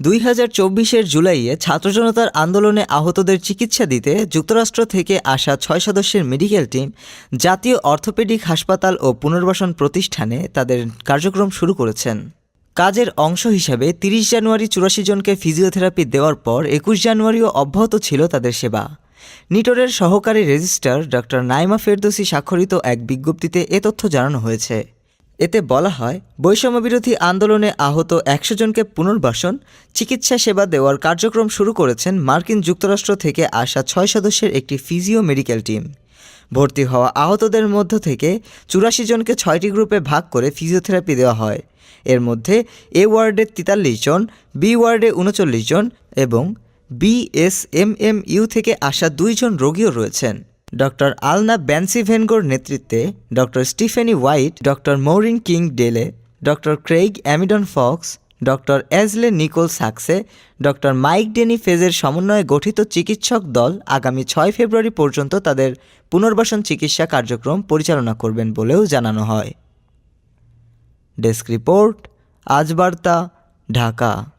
দুই হাজার চব্বিশের জুলাইয়ে ছাত্র জনতার আন্দোলনে আহতদের চিকিৎসা দিতে যুক্তরাষ্ট্র থেকে আসা ছয় সদস্যের মেডিকেল টিম জাতীয় অর্থোপেডিক হাসপাতাল ও পুনর্বাসন প্রতিষ্ঠানে তাদের কার্যক্রম শুরু করেছেন। কাজের অংশ হিসাবে তিরিশ জানুয়ারি চুরাশি জনকে ফিজিওথেরাপি দেওয়ার পর একুশ জানুয়ারিও অব্যাহত ছিল তাদের সেবা। নিটোরের সহকারী রেজিস্ট্রার ডক্টর নাইমা ফেরদৌসি স্বাক্ষরিত এক বিজ্ঞপ্তিতে এ তথ্য জানানো হয়েছে। এতে বলা হয়, বৈষম্যবিরোধী আন্দোলনে আহত একশো জনকে পুনর্বাসন, চিকিৎসা সেবা দেওয়ার কার্যক্রম শুরু করেছেন মার্কিন যুক্তরাষ্ট্র থেকে আসা ছয় সদস্যের একটি ফিজিও মেডিকেল টিম। ভর্তি হওয়া আহতদের মধ্য থেকে চুরাশি জনকে ছয়টি গ্রুপে ভাগ করে ফিজিওথেরাপি দেওয়া হয়। এর মধ্যে এ ওয়ার্ডে তেতাল্লিশ জন, বি ওয়ার্ডে উনচল্লিশ জন এবং বিএসএমএমইউ থেকে আসা দুইজন রোগীও রয়েছেন। ডক্টর আলনা ব্যান্সি ভেনগোর নেতৃত্বে doctor Stephanie White, doctor Maureen King Daley, doctor Craig Amidon Fox, doctor Ashley Nicole Saxe, doctor Mike Denny ফেজের সমন্বয়ে গঠিত চিকিৎসক দল আগামী ছয় ফেব্রুয়ারি পর্যন্ত তাদের পুনর্বাসন চিকিৎসা কার্যক্রম পরিচালনা করবেন বলেও জানানো হয়। ডেস্ক রিপোর্ট, আজ বার্তা, ঢাকা।